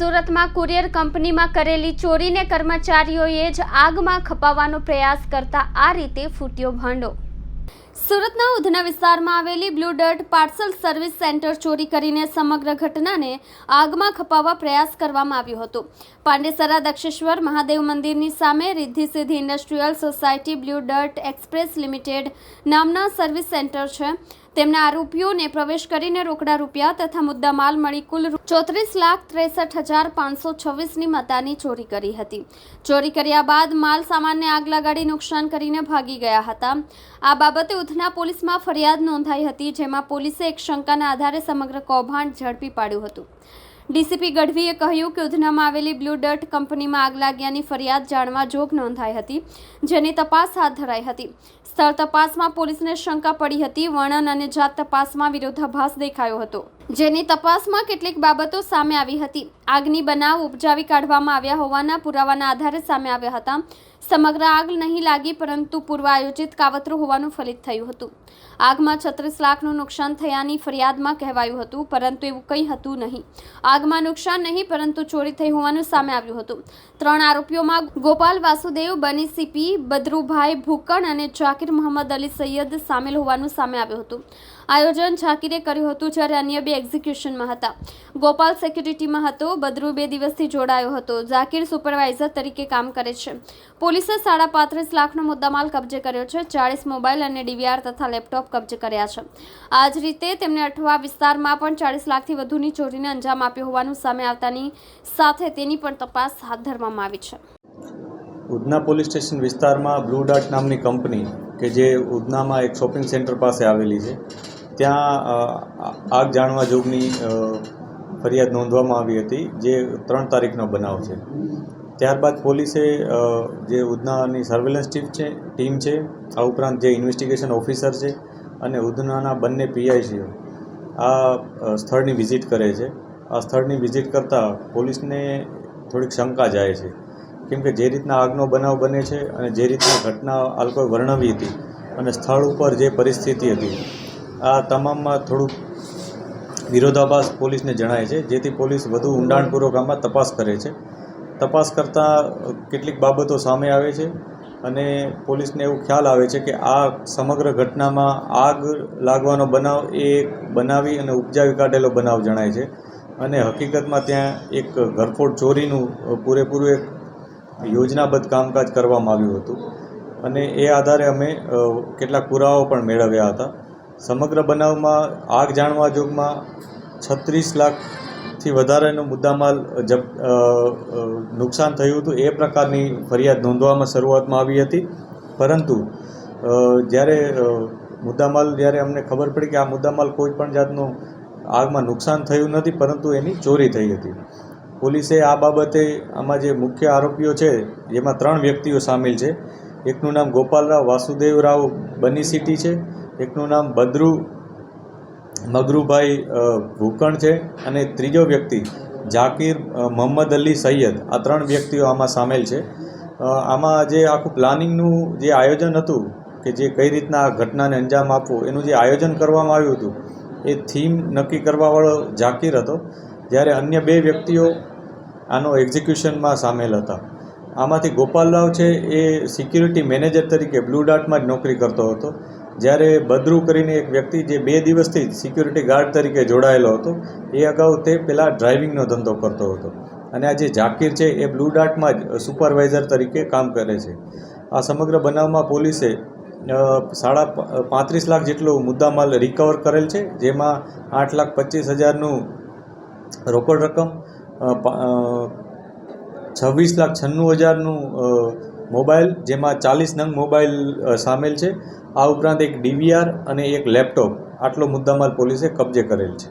સુરતમાં કુરિયર કંપનીમાં કરેલી ચોરીને કર્મચારીઓએ જ આગમાં ખપાવવાનો પ્રયાસ કરતા આ રીતે ફૂટ્યો ભાંડો. સુરતના ઉધના વિસ્તારમાં આવેલી Blue Dart parcel service centre ચોરી કરીને સમગ્ર ઘટનાને આગમાં ખપાવવા પ્રયાસ કરવામાં આવ્યો હતો. પાંડેસરા દક્ષેશ્વર મહાદેવ મંદિરની સામે Riddhi Siddhi industrial society Blue Dart express limited નામના સર્વિસ સેન્ટર છે. તેમના આરોપીઓને પ્રવેશ કરીને રોકડા રૂપિયા તથા મુદ્દા માલ મળી કુલ ચોત્રીસ લાખ ત્રેસઠ હજાર પાંચસો છવ્વીસની મતાની ચોરી કરી હતી. ચોરી કર્યા બાદ માલ સામાનને આગ લગાડી નુકસાન કરીને ભાગી ગયા હતા. આ બાબતે ઉધના પોલીસમાં ફરિયાદ નોંધાઈ હતી, જેમાં પોલીસે એક શંકાના આધારે સમગ્ર કૌભાંડ ઝડપી પાડ્યું હતું. ડીસીપી ગઢવીએ કહ્યું કે ઉધનામાં આવેલી બ્લુ ડર્ટ કંપનીમાં આગ લાગ્યાની ફરિયાદ જાણવા જોગ નોંધાઈ હતી, જેની તપાસ હાથ ધરાઈ હતી. સ્થળ તપાસમાં પોલીસને શંકા પડી હતી, વર્ણન અને જાત તપાસમાં વિરોધાભાસ દેખાયો હતો. જેની તપાસમાં કેટલીક બાબતો સામે આવી હતી. આગની બનાવ ઉપજાવી કાઢવામાં આવ્યા હોવાના પુરાવાના આધારે સામે આવ્યા હતા. સમગ્ર આગ નહીં લાગી, પરંતુ પૂર્વ આયોજિત કાવતરું હોવાનું ફલિત થયું હતું. આગમાં છત્રીસ લાખનું નુકસાન થયાની ફરિયાદમાં કહેવાયું હતું, પરંતુ એવું કંઈ હતું નહીં. આગમાં નુકસાન નહીં, પરંતુ ચોરી થઈ હોવાનું સામે આવ્યું હતું. ત્રણ આરોપીઓમાં ગોપાલ વાસુદેવ, બની સીપી, બદરુભાઈ ભૂકણ અને જાકીર મોહમ્મદ અલી સૈયદ સામેલ હોવાનું સામે આવ્યું હતું. આયોજન ઝાકીરે કર્યું હતું જ્યારે અન્ય બે એક્ઝિક્યુશનમાં હતા. ગોપાલ સેક્યુરિટીમાં હતો, બદરુ બે દિવસથી જોડાયો હતો. ઝાકીર સુપરવાઇઝર તરીકે કામ કરે છે. પોલીસે સાડા પાંત્રીસ લાખનો મુદ્દામાલ કબજે કર્યો છે, ચાળીસ મોબાઈલ અને ડીવીઆર તથા લેપટોપ કબજે કર્યા છે. આ જ રીતે તેમને અઠવા વિસ્તારમાં પણ ચાળીસ લાખથી વધુની ચોરીને અંજામ આપ્યો હોવાનું સામે આવતાની સાથે તેની પણ તપાસ હાથ ધરવામાં આવી છે. ઉધના પોલીસ સ્ટેશન વિસ્તારમાં બ્લુ ડાર્ટ નામની કંપની, કે જે ઉધનામાં એક શોપિંગ સેન્ટર પાસે આવેલી છે ત્યાં આગ જાણવા જોગની ફરિયાદ નોંધવામાં આવી હતી, જે ત્રણ તારીખનો બનાવ છે. ત્યારબાદ પોલીસે જે ઉધનાની સર્વેલન્સ ટીમ છે ટીમ છે, આ ઉપરાંત જે ઇન્વેસ્ટિગેશન ઓફિસર છે અને ઉધનાના બંને પીઆઈસીઓ આ સ્થળની વિઝિટ કરે છે. આ સ્થળની વિઝિટ કરતાં પોલીસને થોડીક શંકા જાય છે. કેમ કે જે રીતના આગનો બનાવ બને છે અને જે રીતના ઘટના આ લોકોએ વર્ણવી હતી અને સ્થળ ઉપર જે પરિસ્થિતિ હતી આ તમામમાં થોડુંક વિરોધાભાસ પોલીસને જણાય છે, જેથી પોલીસ વધુ ઊંડાણપૂર્વક આમાં તપાસ કરે છે. તપાસ કરતાં કેટલીક બાબતો સામે આવે છે અને પોલીસને એવું ખ્યાલ આવે છે કે આ સમગ્ર ઘટનામાં આગ લાગવાનો બનાવ એ બનાવી અને ઉપજાવી કાઢેલો બનાવ જણાય છે. અને હકીકતમાં ત્યાં એક ઘરફોડ ચોરીનું પૂરેપૂરું એક યોજનાબદ્ધ કામકાજ કરવામાં આવ્યું હતું. અને એ આધારે અમે કેટલાક પુરાવાઓ પણ મેળવ્યા હતા. સમગ્ર બનાવમાં, આગ જાણવા જોગમાં છત્રીસ લાખથી વધારેનો મુદ્દામાલ જપ નુકસાન થયું હતું. એ પ્રકારની ફરિયાદ નોંધવામાં શરૂઆતમાં આવી હતી. પરંતુ જ્યારે મુદ્દામાલ, જ્યારે અમને ખબર પડી કે આ મુદ્દામાલ કોઈ પણ જાતનું આગમાં નુકસાન થયું નથી, પરંતુ એની ચોરી થઈ હતી. પોલીસે આ બાબતે આમાં જે મુખ્ય આરોપીઓ છે, જેમાં ત્રણ વ્યક્તિઓ સામેલ છે. એકનું નામ ગોપાલરાવ વાસુદેવરાવ બની સિટી છે. એકનું નામ બદ્રુ, મગરુભાઈ ભૂકણ છે અને ત્રીજો વ્યક્તિ ઝાકીર મોહમ્મદ અલી સૈયદ. આ ત્રણ વ્યક્તિઓ આમાં સામેલ છે. આમાં જે આખું પ્લાનિંગનું જે આયોજન હતું કે જે કઈ રીતના આ ઘટનાને અંજામ આપવું, એનું જે આયોજન કરવામાં આવ્યું હતું, એ થીમ નક્કી કરવાવાળો ઝાકીર હતો, જ્યારે અન્ય બે વ્યક્તિઓ આનો એક્ઝિક્યુશનમાં સામેલ હતા. આમાંથી ગોપાલરાવ છે એ સિક્યુરિટી મેનેજર તરીકે બ્લુ ડાર્ટમાં જ નોકરી કરતો હતો. જ્યારે બદ્રુ કરીને એક વ્યક્તિ જે બે દિવસથી જ સિક્યુરિટી ગાર્ડ તરીકે જોડાયેલો હતો, એ અગાઉ તે પહેલાં ડ્રાઇવિંગનો ધંધો કરતો હતો. અને આ જે ઝાકીર છે, એ બ્લુ ડાર્ટમાં જ સુપરવાઇઝર તરીકે કામ કરે છે. આ સમગ્ર બનાવમાં પોલીસે સાડા પાંત્રીસ લાખ જેટલો મુદ્દામાલ રિકવર કરેલ છે, જેમાં આઠ લાખ પચીસ હજારનું રોકડ રકમ છવ્વીસ લાખ છન્નું હજારનું મોબાઈલ, જેમાં ચાલીસ નંગ મોબાઈલ સામેલ છે. આ ઉપરાંત એક ડીવીઆર અને એક લેપટોપ. આટલો મુદ્દામાલ પોલીસે કબજે કરેલ છે.